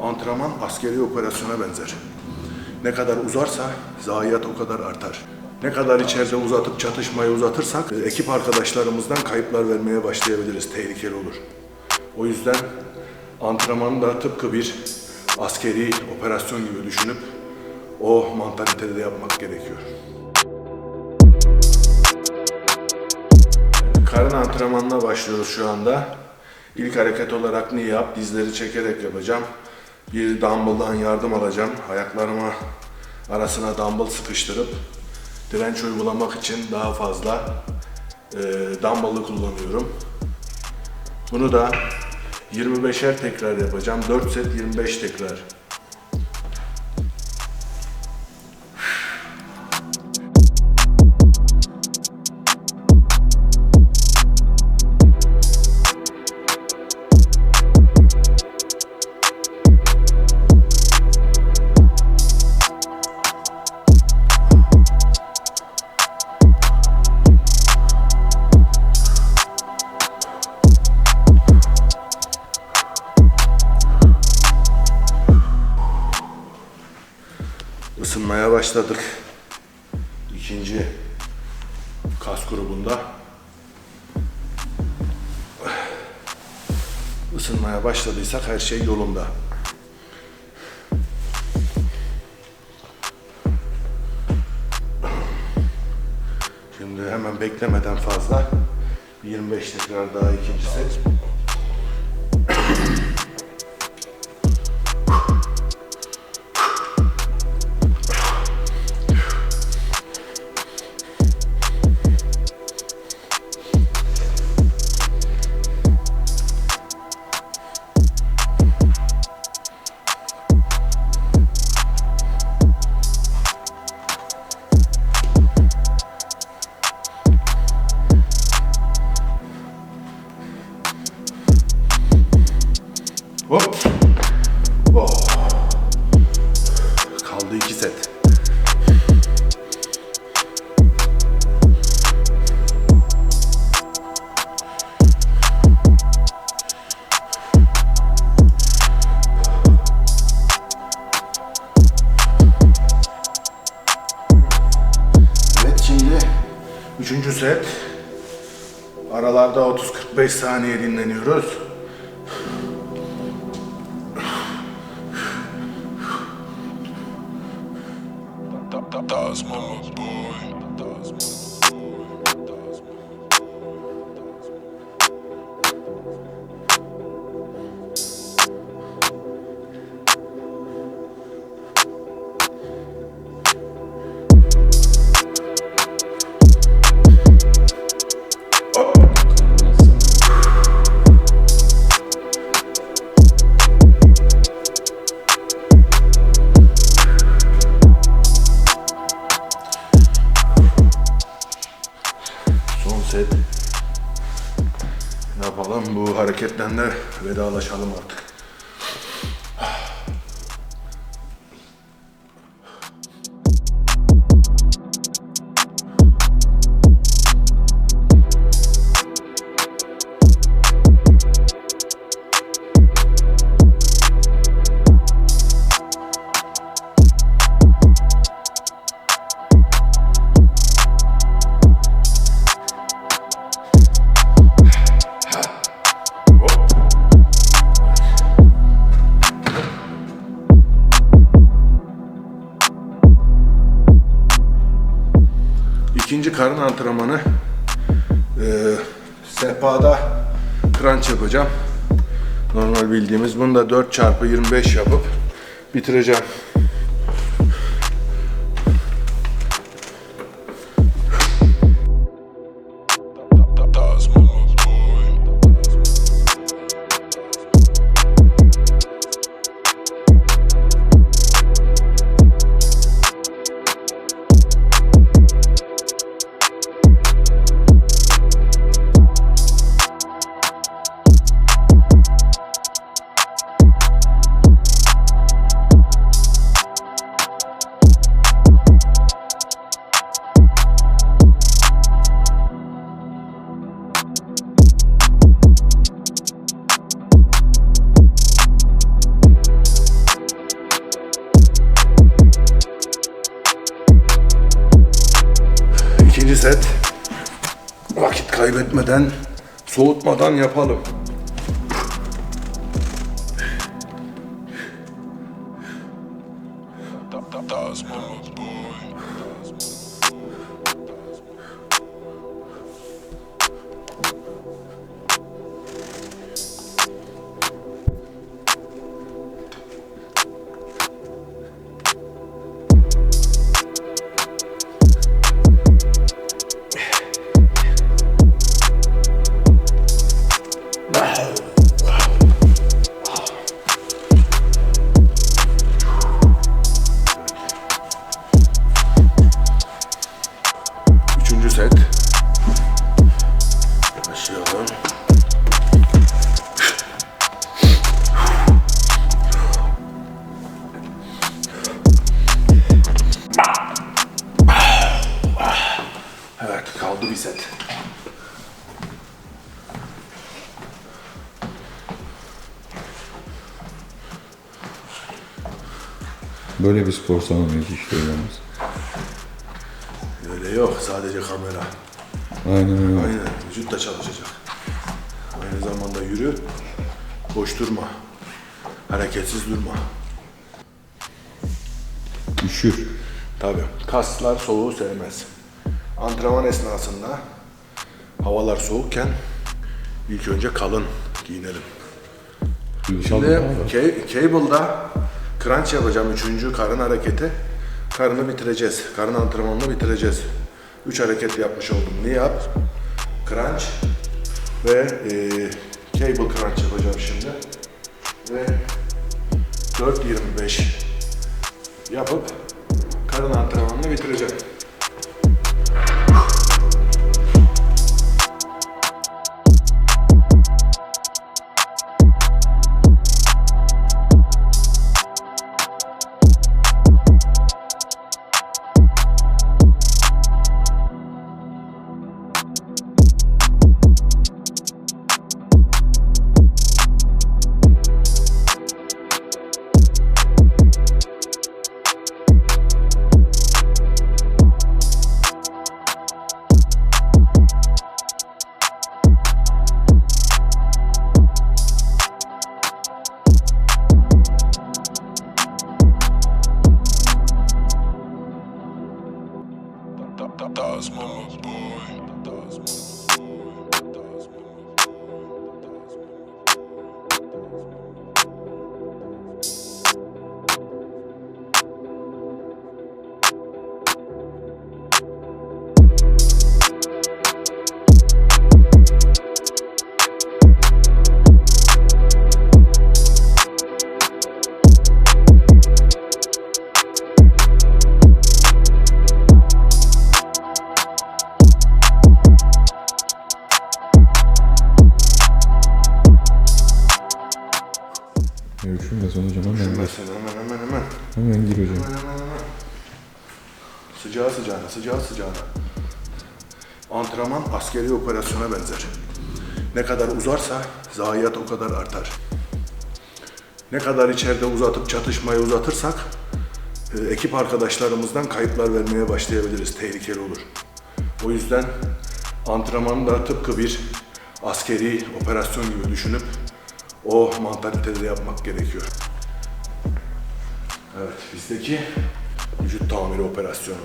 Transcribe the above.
Antrenman askeri operasyona benzer. Ne kadar uzarsa zayiat o kadar artar. Ne kadar içeride uzatıp çatışmayı uzatırsak e, ekip arkadaşlarımızdan kayıplar vermeye başlayabiliriz. Tehlikeli olur. O yüzden antrenmanı da tıpkı bir askeri operasyon gibi düşünüp o mantalitede de yapmak gerekiyor. Karın antrenmanına başlıyoruz şu anda. İlk hareket olarak knee yap, dizleri çekerek yapacağım. Bir dumbbell'dan yardım alacağım. Ayaklarıma arasına dumbbell sıkıştırıp direnç uygulamak için daha fazla e, dumbbell'ı kullanıyorum. Bunu da 25'er tekrar yapacağım. 4 set 25 tekrar. Isınmaya başladık. İkinci kas grubunda. Isınmaya başladıysak her şey yolunda. Şimdi hemen beklemeden fazla bir 25 tekrar daha ikinci set. Üçüncü set. Aralarda 30-45 saniye dinleniyoruz. De vedalaşalım artık. İkinci karın antrenmanı. Ee, sehpada crunch yapacağım. Normal bildiğimiz. Bunu da 4 çarpı 25 yapıp bitireceğim. Kaybetmeden, soğutmadan yapalım. Daz mama boy. Evet, kaldı bir set. Böyle bir spor salonu yok işte yalnız. Öyle yok, sadece kamera. Aynen öyle. Aynen, vücut da çalışacak. Aynı zamanda yürü, boş durma. Hareketsiz durma. Üşür. Tabii. Kaslar soğuğu sevmez. Antrenman esnasında havalar soğukken ilk önce kalın giyinelim. Şimdi cable'da crunch yapacağım üçüncü karın hareketi. Karını bitireceğiz. Karın antrenmanını bitireceğiz. Üç hareket yapmış oldum. Niyap, crunch ve e, cable crunch yapacağım şimdi. Ve 4.25 yapıp karın antrenmanını bitireceğim. thugs, boy. The boy. Ya üşünmesen hocam hemen gir. Hemen hemen hemen. Hemen gir hocam. Hemen hemen hemen. Sıcağı sıcağına, sıcağı sıcağına. Antrenman askeri operasyona benzer. Ne kadar uzarsa zayiat o kadar artar. Ne kadar içeride uzatıp çatışmayı uzatırsak e, ekip arkadaşlarımızdan kayıplar vermeye başlayabiliriz. Tehlikeli olur. O yüzden antrenmanı da tıpkı bir askeri operasyon gibi düşünüp o mantalitede yapmak gerekiyor. Evet, bizdeki vücut tamiri operasyonu.